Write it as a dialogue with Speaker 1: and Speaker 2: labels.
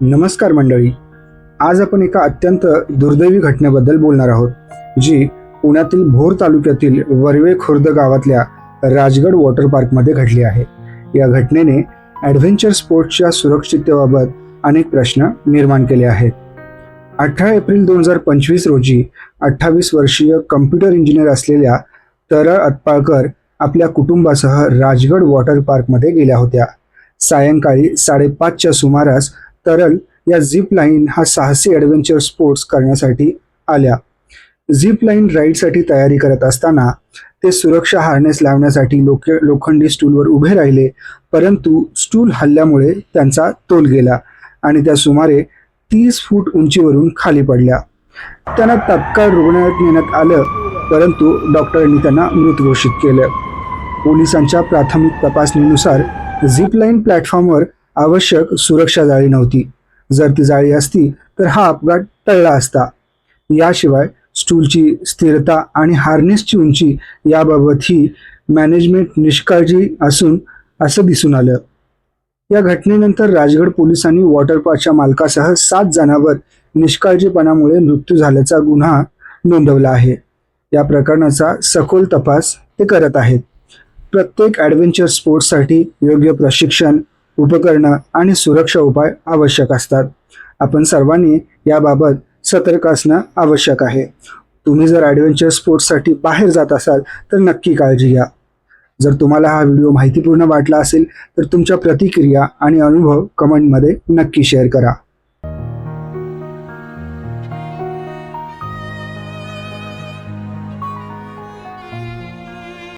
Speaker 1: नमस्कार मंडळी. आज आपण एका अत्यंत दुर्दैवी घटनेबद्दल बोलणार आहोत जी पुण्यातील भोर तालुक्यातील वर्वे खुर्द गावातल्या राजगड वॉटर पार्कमध्ये घडली आहे. या घटनेने ॲडव्हेंचर स्पोर्ट्सच्या सुरक्षिततेबाबत अनेक प्रश्न निर्माण केले आहेत. अठरा एप्रिल दोन हजार पंचवीस रोजी अठ्ठावीस वर्षीय कम्प्युटर इंजिनियर असलेल्या तरळ अत्पाळकर आपल्या कुटुंबासह राजगड वॉटर पार्कमध्ये गेल्या होत्या. सायंकाळी साडेपाचच्या सुमारास तरल या झिप लाईन हा साहसी ॲडव्हेंचर स्पोर्ट्स करण्यासाठी आल्या. झिप लाईन राईडसाठी तयारी करत असताना ते सुरक्षा हार्नेस लावण्यासाठी लोक लोखंडी स्टूलवर उभे राहिले परंतु स्टूल हल्ल्यामुळे त्यांचा तोल गेला आणि त्या सुमारे तीस फूट उंचीवरून खाली पडल्या. त्यांना तत्काळ रुग्णालयात नेण्यात आलं परंतु डॉक्टरांनी त्यांना मृत घोषित केलं. पोलिसांच्या प्राथमिक तपासणीनुसार झिप लाईन प्लॅटफॉर्मवर आवश्यक सुरक्षा जाळी नव्हती. जर ती जाळी असती तर हा अपघात टळला असता. याशिवाय स्टूलची स्थिरता आणि हार्नेसची उंची याबाबतही मॅनेजमेंट निष्काळजी असून असं दिसून आलं. या घटनेनंतर राजगड पोलिसांनी वॉटर पार्कच्या मालकासह सात जणांवर निष्काळजीपणामुळे मृत्यू झाल्याचा गुन्हा नोंदवला आहे. या प्रकरणाचा सखोल तपास ते करत आहेत. प्रत्येक ॲडव्हेंचर स्पोर्ट्ससाठी योग्य प्रशिक्षण उपकरणं आणि सुरक्षा उपाय आवश्यक असतात. आपण सर्वांनी याबाबत सतर्क असणं आवश्यक आहे. तुम्ही जर ॲडव्हेंचर स्पोर्ट्ससाठी बाहेर जात असाल तर नक्की काळजी घ्या. जर तुम्हाला हा व्हिडिओ माहितीपूर्ण वाटला असेल तर तुमच्या प्रतिक्रिया आणि अनुभव कमेंटमध्ये नक्की शेअर करा.